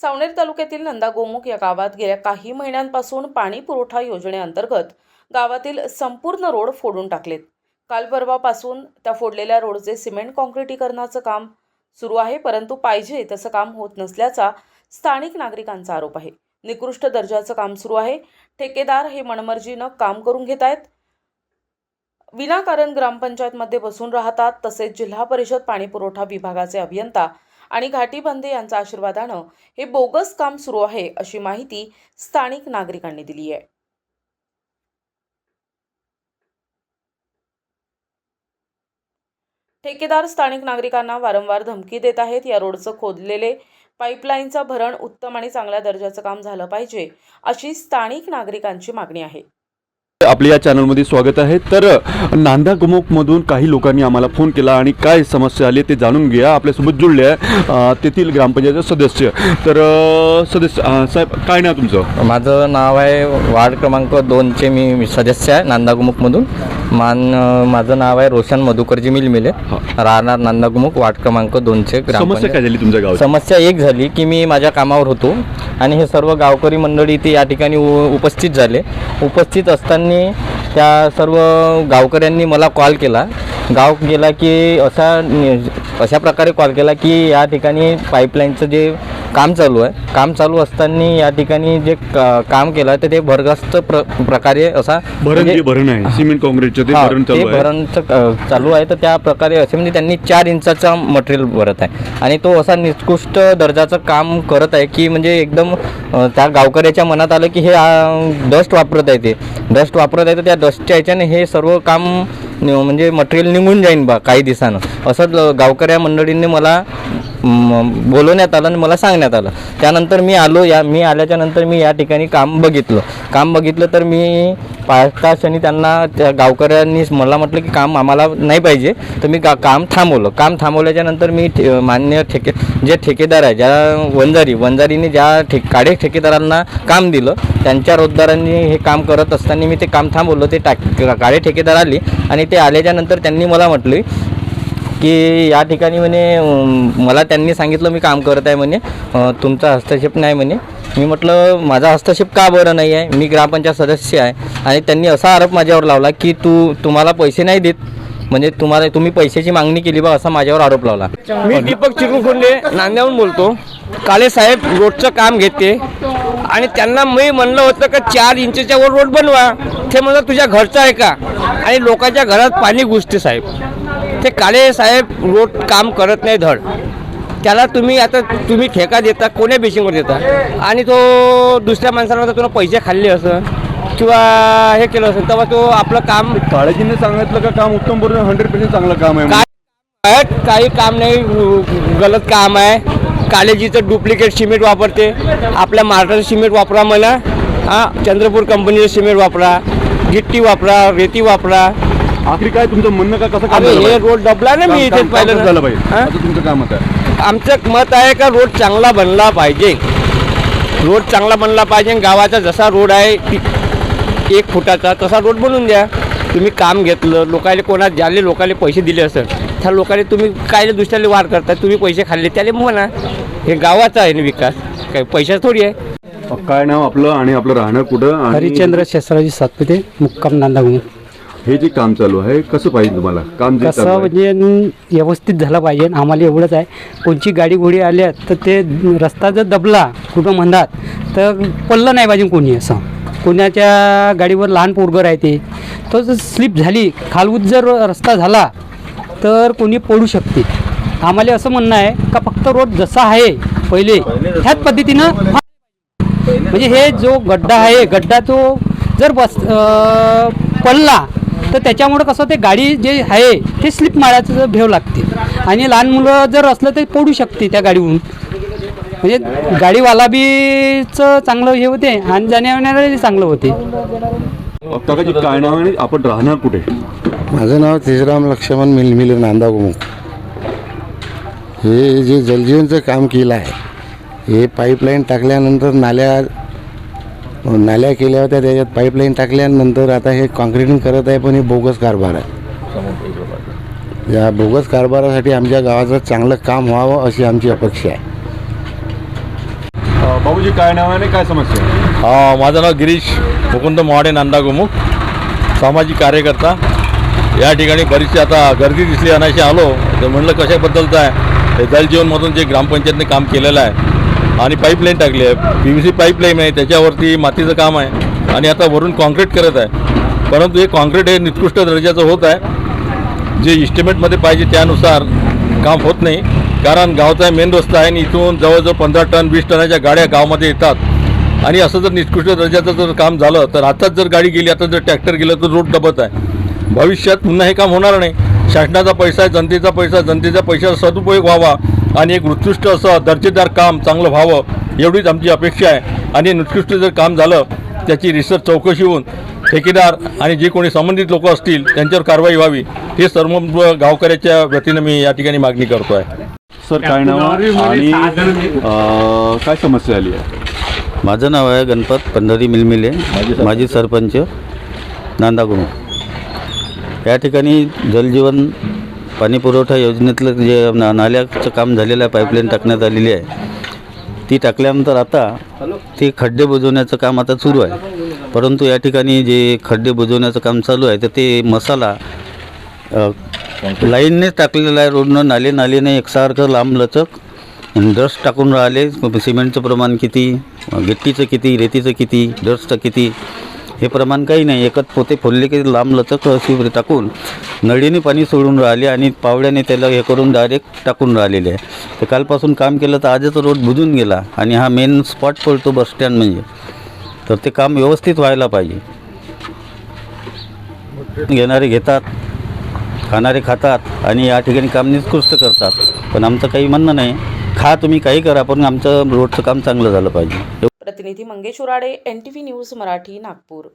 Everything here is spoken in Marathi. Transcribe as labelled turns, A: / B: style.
A: सावनेर तालुक्यातील नंदा गोमुख या गावात गेल्या काही महिन्यांपासून पाणी पुरवठा योजनेअंतर्गत गावातील संपूर्ण रोड फोडून टाकलेत. काल परवापासून त्या फोडलेल्या रोडचे सिमेंट काँक्रिटीकरणाचं काम सुरू आहे परंतु पाहिजे तसं काम होत नसल्याचा स्थानिक नागरिकांचा आरोप आहे. निकृष्ट दर्जाचं काम सुरू आहे. ठेकेदार हे मनमर्जीनं काम करून घेत आहेत. विनाकारण ग्रामपंचायतमध्ये बसून राहतात तसेच जिल्हा परिषद पाणीपुरवठा विभागाचे अभियंता आणि घाटी बंदे यांच्या आशीर्वादानं हे बोगस काम सुरू आहे अशी माहिती स्थानिक नागरिकांनी दिली आहे. ठेकेदार स्थानिक नागरिकांना वारंवार धमकी देत आहेत. या रोडचं खोदलेले पाईपलाईनचं भरण उत्तम आणि चांगल्या दर्जाचं काम झालं पाहिजे अशी स्थानिक नागरिकांची मागणी आहे.
B: आपल्या या चॅनलमध्ये स्वागत आहे. तर नांदा मधून काही लोकांनी आम्हाला फोन केला आणि काय समस्या आली ते जाणून घ्या आपल्यासोबत जुळले आहे तेथील ग्रामपंचायत सदस्य. तर सदस्य साहेब काय नाव तुमचं?
C: माझं नाव आहे वार्ड क्रमांक दोनचे मी सदस्य आहे नांदा नांदागुमुखमधून मान माझं नाव आहे रोशन मधुकरजी मिलमिले. राहणार नांदागुमुख वार्ड क्रमांक दोनचे
B: समस्या काय झाली तुमच्या गावात
C: समस्या एक झाली की मी माझ्या कामावर होतो आणि हे सर्व गावकरी मंडळी इथे या ठिकाणी उ- उपस्थित झाले. उपस्थित असताना त्या सर्व गावकऱ्यांनी मला कॉल केला. गाव गेला की असा अशा प्रकारे कॉल केला की या ठिकाणी पाईपलाईनचं जे काम चालू आहे. काम चालू असताना या ठिकाणी जे क- काम केलं तर ते भरगस्त प्र प्रकारे असा
B: भरण
C: म्हणजे-
B: जे भरण आहे सिमेंट काँक्रीटचं ते भरण
C: ते
B: चालू आहे
C: भरणचं चालू आहे. तर त्या प्रकारे असे म्हणजे त्यांनी चार इंचाचा मटेरियल भरत आहे. आणि तो असा निकृष्ट दर्जाचं काम करत आहे की म्हणजे एकदम अ, त्या गावकऱ्याच्या मनात आलं की हे डस्ट वापरत आहे ते. डस्ट वापरत आहे तर त्या डस्टच्या ह्याच्याने हे सर्व काम नि- म्हणजे मटेरियल निघून जाईन बा काही दिवसानं. असं ल- गावकऱ्या मंडळींनी मला बोलवण्यात आलं आणि मला सांगण्यात आलं. त्यानंतर मी आलो या मी आल्याच्यानंतर मी या ठिकाणी काम बघितलं. काम बघितलं तर मी पाच तास त्यांना त्या गावकऱ्यांनी मला म्हटलं की काम आम्हाला नाही पाहिजे. तर मी का काम थांबवलं. काम थांबवल्याच्या नंतर मी ठे मान्य ठेके जे ठेकेदार आहे ज्या वंजारी वंजारीने ज्या ठे काडे ठेकेदारांना काम दिलं त्यांच्या रोजदारांनी हे काम करत असताना मी ते काम थांबवलं. ते टाक काळे ठेकेदार आले आणि ते आल्याच्यानंतर त्यांनी मला म्हटले की या ठिकाणी म्हणे मला त्यांनी सांगितलं मी काम करत आहे म्हणे. तुमचा हस्तक्षेप नाही म्हणे. मी म्हटलं माझा हस्तक्षेप का बरं नाही आहे? मी ग्रामपंचायत सदस्य आहे. आणि त्यांनी असा आरोप माझ्यावर लावला की तू तुम्हाला पैसे नाही देत. म्हणजे तुम्हाला तुम्ही पैशाची मागणी केली बा असा माझ्यावर आरोप लावला.
D: मी दीपक चिरुखुंडे नांद्याहून बोलतो. काले साहेब रोडचं काम घेते. आणि त्यांना मी म्हणलं होतं का चार इंचच्या वर रोड बनवा. ते म्हणलं तुझ्या घरचं आहे का? आणि लोकांच्या घरात पाणी घुसते साहेब. ते काळे साहेब रोड काम करत नाही धड. त्याला तुम्ही आता तुम्ही ठेका देता कोण्या बेसिंगवर देता? आणि तो दुसऱ्या माणसाला तुला पैसे खाल्ले असं. किंवा हे केलं असेल तेव्हा तो आपलं काम
B: काळजीने सांगितलं का काम उत्तम बरोबर हंड्रेड पर्सेंट चांगलं काम आहे
D: काही काम नाही गलत काम आहे. कालेजीचं डुप्लिकेट सिमेंट वापरते. आपल्या महाराष्ट्राचं सिमेंट वापरा मला हां चंद्रपूर कंपनीचं सिमेंट वापरा. गिट्टी वापरा रेती वापरा.
B: आखरी काय तुमचं म्हणणं का कसं काम
D: अरे
B: झालं
D: हे
B: पाहिजे?
D: रोड डबला ना मी
B: काम-
D: इथेच
B: काम- काम
D: पाहिलं
B: कसं झालं. पाहिजे
D: हां?
B: आता तुमचं काम आहे.
D: आमचं मत आहे का रोड चांगला बनला पाहिजे? रोड चांगला बनला पाहिजे आणि गावाचा जसा रोड आहे ती- एक फुटाचा तसा रोड बनवून द्या. तुम्ही काम घेतलं लोकायले कोणा ज्याले लोकांना पैसे दिले असेल त्या लोकांनी तुम्ही काय दुसऱ्याला वार करता तुम्ही पैसे खाल्ले त्याला म्हणा. हे गावाचा आहे ना विकास. काही पैशाच थोडी आहे.
B: काय नाव आपलं आणि आपलं राहणं कुठं आणि
E: हरिश्चंद्र शेषराजी सातपुते मुक्काम नांदागुण
B: हे जे काम चालू आहे कसं पाहिजे तुम्हाला? काम जे
E: कसं
B: चालू आहे?
E: म्हणजे न- व्यवस्थित झालं पाहिजे. आम्हाला एवढंच आहे. कोणची गाडी घोडी आल्या तर ते रस्ता जर दबला कुठं म्हणतात तर पडलं नाही पाहिजे कोणी असं. कोणाच्या गाडीवर लहान पोरगं राहते तो जर स्लिप झाली खालूत जर रस्ता झाला तर कोणी पडू शकते. आम्हाला असं म्हणणं आहे का फक्त रोड जसा आहे पहिले ह्याच पद्धतीनं म्हणजे हे जो गड्डा आहे गड्डा तो जर बस अं, पडला तर त्याच्यामुळं कसं ते गाडी जे आहे ते स्लिप मारायचं भेव लागते आणि लहान मुलं जर असलं तर पडू शकते त्या गाडीवरून. म्हणजे गाडीवाला बीचं चांगलं हे होते आणि जाण्या येणारे चांगलं होते.
B: काकाजी काय नाव आणि आपण राहणार कुठे?
F: माझं नाव तेजराम लक्ष्मण मिलमिल नांदागुमुख. हे जे जलजीवनचं काम केलं आहे हे पाईपलाईन टाकल्यानंतर नाल्या नाल्या केल्या होत्या त्याच्यात पाईपलाईन टाकल्यानंतर आता हे कॉन्क्रिटिंग करत आहे पण हे बोगस कारभार आहे. या बोगस कारभारासाठी आमच्या गावाचं चांगलं काम व्हावं अशी आमची अपेक्षा आहे.
B: बाबूजी काय नाव आहे काय समस्या आहे?
G: हा माझं नाव गिरीश मुकुंद मोहाडे नांदा गोमुख सामाजिक कार्यकर्ता. या ठिकाणी बरीचशी आता गर्दी दिसली अनाशी आलो. तर म्हणलं कशाबद्दलचं आहे? हे जलजीवनमधून जे ग्रामपंचायतने काम केलेलं आहे आणि पाईपलाईन टाकली आहे. पी व्ही सी पाईपलाईन आहे त्याच्यावरती मातीचं काम आहे. आणि आता वरून कॉन्क्रीट करत आहे. परंतु हे कॉन्क्रीट हे निकृष्ट दर्जाचं होत आहे. जे इस्टिमेटमध्ये पाहिजे त्यानुसार काम होत नाही. कारण गावचा मेन रस्ता आहे आणि इथून जवळजवळ पंधरा टन वीस टनाच्या गाड्या गावामध्ये येतात. आणि असं जर निकृष्ट दर्जाचं जर काम झालं तर आताच जर गाडी गेली आता जर ट्रॅक्टर गेलं तर रोड दबत आहे. भविष्यात पुन्हा हे काम होणार नाही. शासनाचा पैसा आहे जनतेचा पैसा जनतेच्या पैशाचा सदुपयोग व्हावा. आणि एक उत्कृष्ट असं दर्जेदार काम चांगलं व्हावं एवढीच आमची अपेक्षा आहे. आणि निकृष्ट जर काम झालं त्याची रिसर्च चौकशी होऊन ठेकेदार आणि जे कोणी संबंधित लोक असतील त्यांच्यावर कारवाई व्हावी. हे सर्व गावकऱ्याच्या वतीनं मी या ठिकाणी मागणी करतो आहे.
B: सर काय नाव? आणि काय समस्या आली आहे?
H: माझं नाव आहे गणपत पंढरी मिलमिले. माजी सरपंच. नांदागुण या ठिकाणी जलजीवन पाणीपुरवठा योजनेतलं जे ना नाल्याचं काम झालेलं आहे पाईपलाईन टाकण्यात आलेली आहे ती टाकल्यानंतर आता ते खड्डे बुजवण्याचं काम आता सुरू आहे. परंतु या ठिकाणी जे खड्डे बुजवण्याचं काम चालू आहे तर ते मसाला लाईननेच टाकलेला आहे रोडनं नाले नालेने एकसारखं लांब लचक डस्ट टाकून राहिले सिमेंटचं प्रमाण किती गिट्टीचं किती रेतीचं किती डस्टचं किती हे प्रमाण काही नाही. एकच पोते फोडले की लांब लचक अशी टाकून नळीने पाणी सोडून राहिले आणि पावड्याने त्याला हे करून डायरेक्ट टाकून राहिलेले. आहे तर कालपासून काम केलं तर आजच रोड बुजून गेला आणि हा मेन स्पॉट पडतो बस स्टँड म्हणजे. तर ते काम व्यवस्थित व्हायला पाहिजे. घेणारे घेतात खाणारे खातात आणि या ठिकाणी काम निकृष्ट करतात. पण आमचं काही म्हणणं नाही. खा तुम्ही काही करा पण आमचं रोडचं काम चांगलं झालं पाहिजे.
A: प्रतिनिधी Mangesh Urade N T V news Marathi Nagpur.